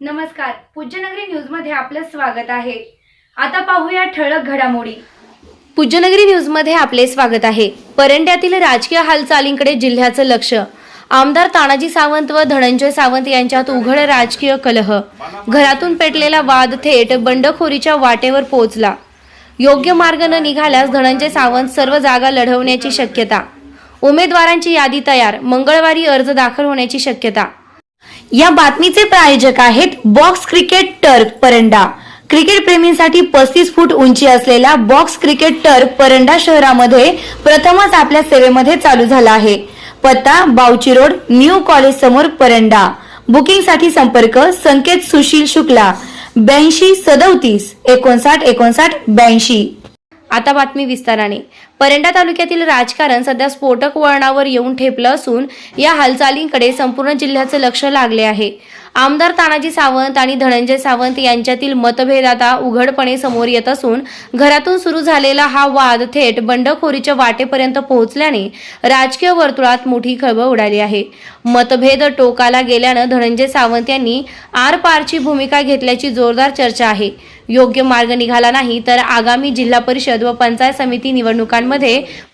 नमस्कार. पूज्यनगरी न्यूजमध्ये आपलं स्वागत आहे. आता पाहूया ठळक घडामोडी. पूज्यनगरी न्यूजमध्ये आपले स्वागत आहे. परंड्यातील राजकीय हालचालींकडे जिल्ह्याचं लक्ष. आमदार तानाजी सावंत व धनंजय सावंत यांच्यात उघड राजकीय कलह. घरातून पेटलेला वाद थेट बंडखोरीच्या वाटेवर पोहोचला. योग्य मार्ग न निघाल्यास धनंजय सावंत सर्व जागा लढवण्याची शक्यता. उमेदवारांची यादी तयार. मंगळवारी अर्ज दाखल होण्याची शक्यता. या बातमीचे प्रायोजक आहेत बॉक्स क्रिकेट टर्क परंडा. क्रिकेट प्रेमींसाठी पस्तीस फूट उंची असलेला बॉक्स क्रिकेट टर्क परंडा शहरामध्ये प्रथमच आपल्या सेवेमध्ये चालू झाला आहे. पत्ता बावची रोड न्यू कॉलेज समोर परंडा. बुकिंगसाठी संपर्क संकेत सुशील शुक्ला. ब्याऐंशी सदोतीस एकोणसाठ एकोणसाठ ब्याऐंशी. आता बातमी विस्ताराने. परंडा तालुक्यातील राजकारण सध्या स्फोटक वळणावर येऊन ठेपलं असून या हालचालींकडे संपूर्ण जिल्ह्याचं लक्ष लागले आहे. आमदार तानाजी सावंत आणि धनंजय सावंत यांच्यातील मतभेद आता उघडपणे समोर येत असून घरातून सुरू झालेला हा वाद थेट बंडखोरीच्या वाटेपर्यंत पोहोचल्याने राजकीय वर्तुळात मोठी खळबळ उडाली आहे. मतभेद टोकाला गेल्यानं धनंजय सावंत यांनी आरपारची भूमिका घेतल्याची जोरदार चर्चा आहे. योग्य मार्ग निघाला नाही तर आगामी जिल्हा परिषद व पंचायत समिती निवडणुकांमध्ये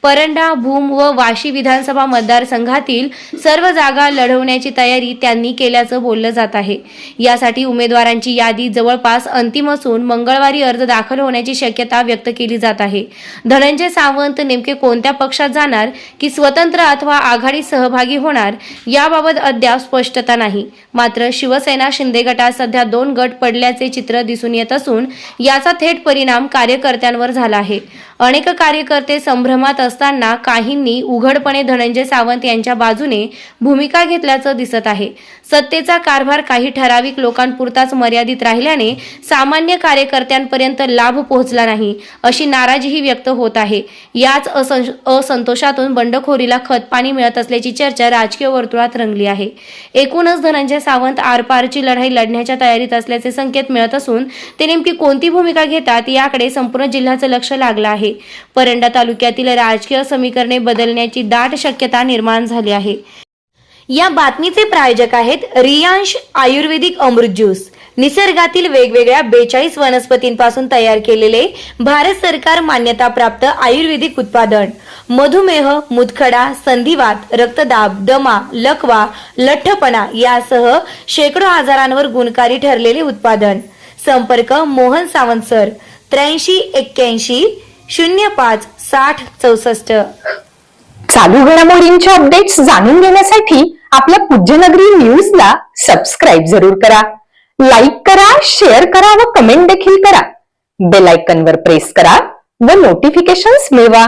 परंडा भूम व वाशी विधानसभा मतदारसंघातील सर्व जागा लढवण्याची तयारी त्यांनी केल्याचं बोललं जात आहे. यासाठी उमेदवारांची यादी जवळपास अंतिम असून मंगळवारी अर्ज दाखल होण्याची शक्यता व्यक्त केली जात आहे. धनंजय सावंत नेमके कोणत्या पक्षात जाणार की स्वतंत्र अथवा आघाडी सहभागी होणार याबाबत अद्याप स्पष्टता नाही. मात्र शिवसेना शिंदे गटात सध्या दोन गट पडल्याचे चित्र दिसून येत असून याचा थेट परिणाम कार्यकर्त्यांवर झाला आहे. अनेक कार्यकर्ते संभ्रमात असताना काहींनी उघडपणे धनंजय सावंत यांच्या बाजूने भूमिका घेतल्याचं दिसत आहे. सत्तेचा कारभार काही ठराविक लोकांपुरताच मर्यादित राहिल्याने सामान्य कार्यकर्त्यांपर्यंत लाभ पोहोचला नाही अशी नाराजीही व्यक्त होत आहे. याच असं- असंतोषातून बंडखोरीला खतपाणी मिळत असल्याची चर्चा राजकीय वर्तुळात रंगली आहे. एकूणच धनंजय सावंत आरपारची लढाई लढण्याच्या तयारीत असल्याचे संकेत मिळत असून ते नेमकी कोणती भूमिका घेतात याकडे संपूर्ण जिल्ह्याचं लक्ष लागलं आहे. परंडा तालुक्यातील राजकीय समीकरणे बदलण्याची दाट शक्यता निर्माण झाली आहे. या बातमीचे प्रायोजक आहेत रियांश आयुर्वेदिक अमृत ज्यूस. निसर्गातील वेगवेगळ्या बेचाळीस वनस्पतींपासून तयार केलेले भारत सरकार मान्यताप्राप्त आयुर्वेदिक उत्पादन. मधुमेह मुतखडा संधिवात रक्तदाब दमा लकवा लठ्ठपणा यासह शेकडो आजारांवर गुणकारी ठरलेले उत्पादन. संपर्क मोहन सावंत सर त्र्याऐंशी एक्क्याऐंशी शून्य पाच साठ चौसष्ट. चालू घडामोडींचे अपडेट्स जाणून घेण्यासाठी आपल्या पूज्यनगरी न्यूजला सबस्क्राईब जरूर करा. लाईक करा शेअर करा व कमेंट देखील करा. बेल आयकनवर प्रेस करा व नोटिफिकेशन्स मिळवा.